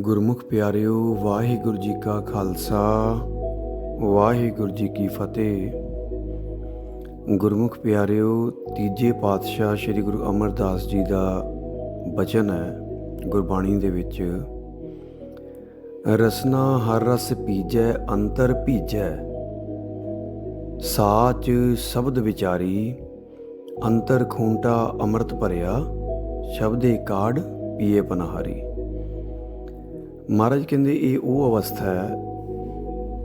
ਗੁਰਮੁਖ ਪਿਆਰਿਓ, ਵਾਹਿਗੁਰੂ ਜੀ ਕਾ ਖਾਲਸਾ, ਵਾਹਿਗੁਰੂ ਜੀ ਕੀ ਫਤਿਹ। ਗੁਰਮੁਖ ਪਿਆਰਿਓ, ਤੀਜੇ ਪਾਤਸ਼ਾਹ ਸ੍ਰੀ ਗੁਰੂ ਅਮਰਦਾਸ ਜੀ ਦਾ ਬਚਨ ਹੈ ਗੁਰਬਾਣੀ ਦੇ ਵਿੱਚ। ਰਸਨਾ ਹਰ ਰਸ ਪੀਜੈ, ਅੰਤਰ ਭੀਜੈ। ਸਾਚ ਸ਼ਬਦ ਵਿਚਾਰੀ, ਅੰਤਰ ਖੂੰਟਾ ਅੰਮ੍ਰਿਤ ਭਰਿਆ, ਸ਼ਬਦੇ ਕਾੜ ਪੀਏ ਪਨਹਾਰੀ। ਮਹਾਰਾਜ ਕਹਿੰਦੇ, ਇਹ ਉਹ ਅਵਸਥਾ ਹੈ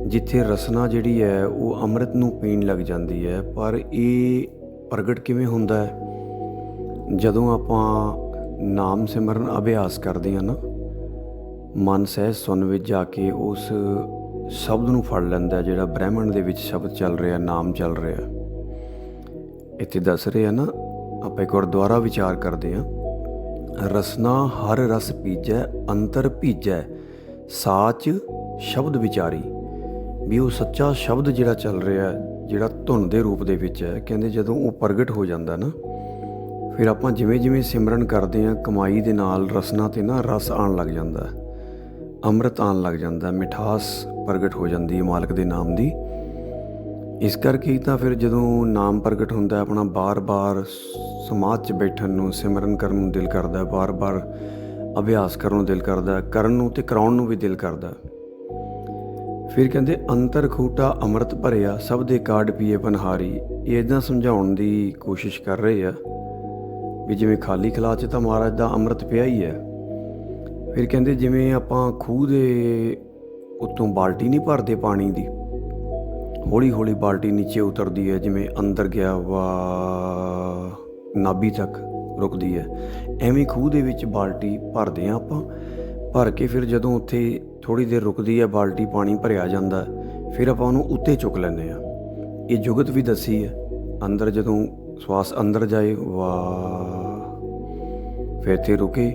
ਜਿੱਥੇ ਰਸਨਾ ਜਿਹੜੀ ਹੈ, ਉਹ ਅੰਮ੍ਰਿਤ ਨੂੰ ਪੀਣ ਲੱਗ ਜਾਂਦੀ ਹੈ। ਪਰ ਇਹ ਪ੍ਰਗਟ ਕਿਵੇਂ ਹੁੰਦਾ ਹੈ? ਜਦੋਂ ਆਪਾਂ ਨਾਮ ਸਿਮਰਨ ਅਭਿਆਸ ਕਰਦੇ ਹਾਂ ਨਾ, ਮਨ ਸਹਿ ਸੁਣ ਵਿੱਚ ਜਾ ਕੇ ਉਸ ਸ਼ਬਦ ਨੂੰ ਫੜ ਲੈਂਦਾ ਜਿਹੜਾ ਬ੍ਰਹਿਮੰਡ ਦੇ ਵਿੱਚ ਸ਼ਬਦ ਚੱਲ ਰਿਹਾ, ਨਾਮ ਚੱਲ ਰਿਹਾ। ਇੱਥੇ ਦੱਸ ਰਹੇ ਆ ਨਾ, ਆਪਾਂ ਇੱਕ ਗੁਰਦੁਆਰਾ ਵਿਚਾਰ ਕਰਦੇ ਹਾਂ। ਰਸਨਾ ਹਰ ਰਸ ਪੀਜੈ, ਅੰਤਰ ਭੀਜੈ, ਸਾਚ ਸ਼ਬਦ ਵਿਚਾਰੀ। ਵੀ ਉਹ ਸੱਚਾ ਸ਼ਬਦ ਜਿਹੜਾ ਚੱਲ ਰਿਹਾ ਜਿਹੜਾ ਧੁਨ ਦੇ ਰੂਪ ਦੇ ਵਿੱਚ ਹੈ, ਕਹਿੰਦੇ ਜਦੋਂ ਉਹ ਪ੍ਰਗਟ ਹੋ ਜਾਂਦਾ ਨਾ, ਫਿਰ ਆਪਾਂ ਜਿਵੇਂ ਜਿਵੇਂ ਸਿਮਰਨ ਕਰਦੇ ਹਾਂ, ਕਮਾਈ ਦੇ ਨਾਲ ਰਸਨਾ ਤੇ ਨਾ ਰਸ ਆਣ ਲੱਗ ਜਾਂਦਾ ਅੰਮ੍ਰਿਤ ਆਣ ਲੱਗ ਜਾਂਦਾ ਮਿਠਾਸ ਪ੍ਰਗਟ ਹੋ ਜਾਂਦੀ ਹੈ ਮਾਲਕ ਦੇ ਨਾਮ ਦੀ। ਇਸ ਕਰਕੇ ਤਾਂ ਫਿਰ ਜਦੋਂ ਨਾਮ ਪ੍ਰਗਟ ਹੁੰਦਾ ਆਪਣਾ ਬਾਰ-ਬਾਰ ਸਮਾਜ 'ਚ ਬੈਠਣ ਨੂੰ, ਸਿਮਰਨ ਕਰਨ ਨੂੰ ਦਿਲ ਕਰਦਾ ਬਾਰ-ਬਾਰ ਅਭਿਆਸ ਕਰਨ ਨੂੰ ਦਿਲ ਕਰਦਾ ਕਰਨ ਨੂੰ ਤੇ ਕਰਾਉਣ ਨੂੰ ਵੀ ਦਿਲ ਕਰਦਾ ਫਿਰ ਕਹਿੰਦੇ, ਅੰਤਰ ਖੂਟਾ ਅੰਮ੍ਰਿਤ ਭਰਿਆ, ਸਭ ਦੇ ਕਾਰਡ ਪੀਏ ਪਨਹਾਰੀ। ਇਹ ਇਦਾਂ ਸਮਝਾਉਣ ਦੀ ਕੋਸ਼ਿਸ਼ ਕਰ ਰਹੇ ਆ ਵੀ ਜਿਵੇਂ ਖਾਲੀ ਖਲਾ 'ਚ ਤਾਂ ਮਹਾਰਾਜ ਦਾ ਅੰਮ੍ਰਿਤ ਪਿਆ ਹੀ ਹੈ। ਫਿਰ ਕਹਿੰਦੇ, ਜਿਵੇਂ ਆਪਾਂ ਖੂਹ ਦੇ ਉੱਤੋਂ ਬਾਲਟੀ ਨਹੀਂ ਭਰਦੇ ਪਾਣੀ ਦੀ ਹੌਲੀ ਹੌਲੀ ਬਾਲਟੀ ਨੀਚੇ ਉਤਰਦੀ ਹੈ, ਜਿਵੇਂ ਅੰਦਰ ਗਿਆ ਵਾ ਨਾਭੀ ਤੱਕ ਰੁਕਦੀ ਹੈ। ਐਵੇਂ ਖੂਹ ਦੇ ਵਿੱਚ ਬਾਲਟੀ ਭਰਦੇ ਆ ਆਪਾਂ, ਭਰ ਕੇ ਫਿਰ ਜਦੋਂ ਉੱਥੇ ਥੋੜੀ ਦੇਰ ਰੁਕਦੀ ਹੈ, ਬਾਲਟੀ ਪਾਣੀ ਭਰਿਆ ਜਾਂਦਾ, ਫਿਰ ਆਪਾਂ ਉਹਨੂੰ ਉੱਤੇ ਚੁੱਕ ਲੈਂਦੇ ਆ ਇਹ ਜੁਗਤ ਵੀ ਦੱਸੀ ਹੈ, ਅੰਦਰ ਜਦੋਂ ਸਵਾਸ ਅੰਦਰ ਜਾਏ ਵਾ ਫਿਰ ਇੱਥੇ ਰੁਕੇ,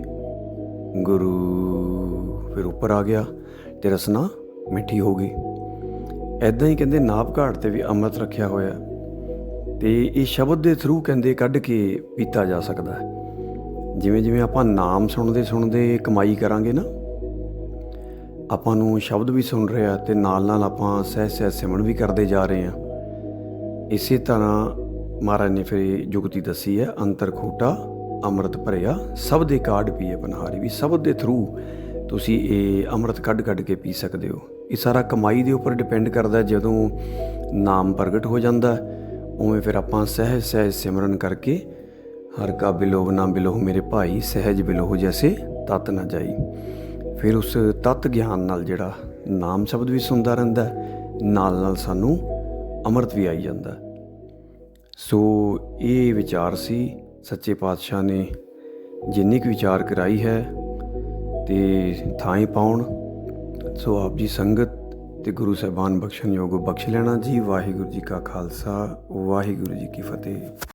ਗੁਰੂ, ਫਿਰ ਉੱਪਰ ਆ ਗਿਆ, ਤੇ ਰਸਨਾ ਮਿੱਠੀ ਹੋ ਗਈ। ਐਦਾਂ ਹੀ ਕਹਿੰਦੇ ਨਾਭ ਘਾਟ ਤੇ ਵੀ ਅੰਮ੍ਰਿਤ ਰੱਖਿਆ ਹੋਇਆ ਤੇ ਇਹ ਸ਼ਬਦ ਦੇ ਥਰੂ ਕਹਿੰਦੇ ਕੱਢ ਕੇ ਪੀਤਾ ਜਾ ਸਕਦਾ ਹੈ। ਜਿਵੇਂ ਜਿਵੇਂ ਆਪਾਂ ਨਾਮ ਸੁਣਦੇ ਸੁਣਦੇ ਕਮਾਈ ਕਰਾਂਗੇ ਨਾ, ਆਪਾਂ ਨੂੰ ਸ਼ਬਦ ਵੀ ਸੁਣ ਰਿਹਾ ਤੇ ਨਾਲ ਨਾਲ ਆਪਾਂ ਸਹਿ ਸਹਿ ਸਿਮਰਨ ਵੀ ਕਰਦੇ ਜਾ ਰਹੇ ਹਾਂ। ਇਸੇ ਤਰ੍ਹਾਂ ਮਹਾਰਾਜ ਨੇ ਫਿਰ ਇਹ ਜੁਗਤੀ ਦੱਸੀ ਹੈ, ਅੰਤਰ ਖੋਟਾ, ਅੰਮ੍ਰਿਤ ਭਰਿਆ, ਸਭ ਦੇ ਕਾਢ ਪੀਏ ਪਨਹਾਰੀ ਵੀ ਸ਼ਬਦ ਦੇ ਥਰੂ ਤੁਸੀਂ ਇਹ ਅੰਮ੍ਰਿਤ ਕੱਢ ਕੱਢ ਕੇ ਪੀ ਸਕਦੇ ਹੋ। ਇਹ ਸਾਰਾ ਕਮਾਈ ਦੇ ਉੱਪਰ ਡਿਪੈਂਡ ਕਰਦਾ ਜਦੋਂ ਨਾਮ ਪ੍ਰਗਟ ਹੋ ਜਾਂਦਾ ਉਵੇਂ ਫਿਰ ਆਪਾਂ ਸਹਿਜ ਸਹਿਜ ਸਿਮਰਨ ਕਰਕੇ ਹਰ ਕਾ ਬਿਲੋਹ ਨਾ ਬਿਲੋਹ ਮੇਰੇ ਭਾਈ, ਸਹਿਜ ਬਿਲੋਹ ਜੈਸੇ ਤਤ ਨਾ ਜਾਈ। ਫਿਰ ਉਸ ਤਤ ਗਿਆਨ ਨਾਲ ਜਿਹੜਾ ਨਾਮ ਸ਼ਬਦ ਵੀ ਸੁਣਦਾ ਰਹਿੰਦਾ ਨਾਲ ਨਾਲ ਸਾਨੂੰ ਅੰਮ੍ਰਿਤ ਵੀ ਆਈ ਜਾਂਦਾ ਸੋ ਇਹ ਵਿਚਾਰ ਸੀ, ਸੱਚੇ ਪਾਤਸ਼ਾਹ ਨੇ ਜਿੰਨੀ ਕੁ ਵਿਚਾਰ ਕਰਾਈ ਹੈ ਤੇ ਥਾਂ ਹੀ ਪਾਉਣ ਸੋ ਆਪ ਜੀ ਸੰਗਤ ਤੇ ਗੁਰੂ ਸਾਹਿਬਾਨ ਬਖਸ਼ਣ ਯੋਗ ਬਖਸ਼ ਲੈਣਾ ਜੀ। ਵਾਹਿਗੁਰੂ ਜੀ ਕਾ ਖਾਲਸਾ, ਵਾਹਿਗੁਰੂ ਜੀ ਕੀ ਫਤਿਹ।